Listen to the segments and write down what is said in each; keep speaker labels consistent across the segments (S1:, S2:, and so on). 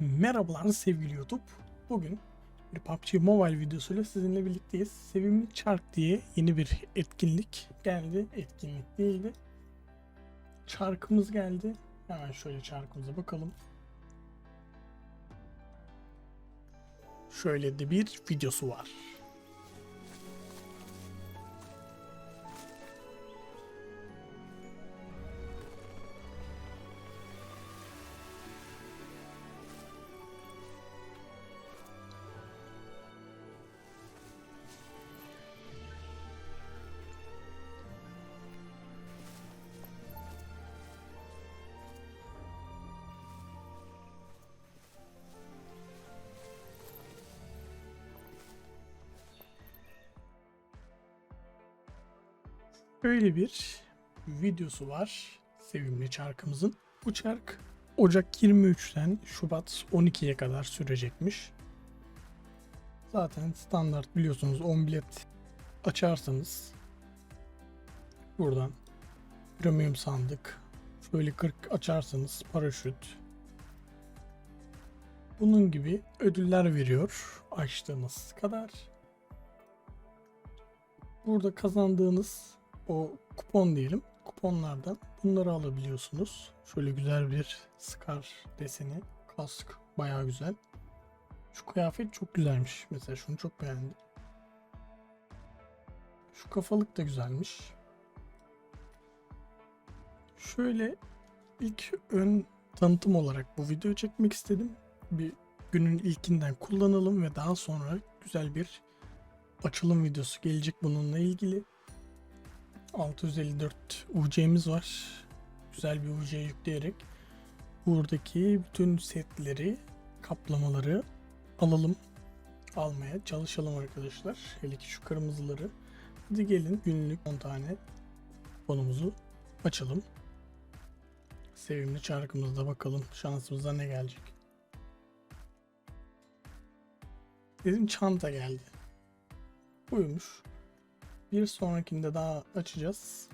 S1: Merhabalar sevgili YouTube. Bugün bir PUBG Mobile videosuyla sizinle birlikteyiz. Sevimli Çark diye yeni bir etkinlik geldi. Etkinlik değildi. Çarkımız geldi. Hemen şöyle çarkımıza bakalım. Şöyle de bir videosu var. Böyle bir videosu var sevimli çarkımızın. Bu çark Ocak 23'ten Şubat 12'ye kadar sürecekmiş. Zaten standart biliyorsunuz 10 bilet açarsanız buradan premium sandık şöyle 40 açarsanız paraşüt bunun gibi ödüller veriyor açtığınız kadar. Burada kazandığınız o kupon diyelim. Kuponlardan bunları alabiliyorsunuz. Şöyle güzel bir Scar deseni. Kask bayağı güzel. Şu kıyafet çok güzelmiş. Mesela şunu çok beğendim. Şu kafalık da güzelmiş. Şöyle ilk ön tanıtım olarak bu videoyu çekmek istedim. Bir günün ilkinden kullanalım ve daha sonra güzel bir açılım videosu gelecek bununla ilgili. 654 UC'miz var. Güzel bir UC yükleyerek buradaki bütün setleri, kaplamaları alalım. Almaya çalışalım arkadaşlar. Hele ki şu kırmızıları. Hadi gelin günlük 10 tane konumuzu açalım. Sevimli çarkımızda bakalım şansımıza ne gelecek. Dedim çanta geldi. Buymuş. Bir sonrakinde daha açacağız.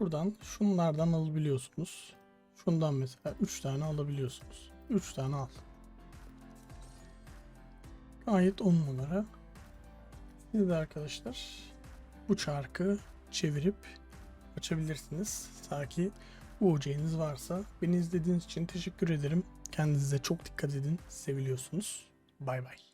S1: Buradan şunlardan alabiliyorsunuz. Şundan mesela 3 tane alabiliyorsunuz. 3 tane al. Gayet 10 numara. Siz de arkadaşlar bu çarkı çevirip açabilirsiniz. Ta ki UC'niz varsa. Beni izlediğiniz için teşekkür ederim. Kendinize çok dikkat edin. Seviliyorsunuz. Bay bay.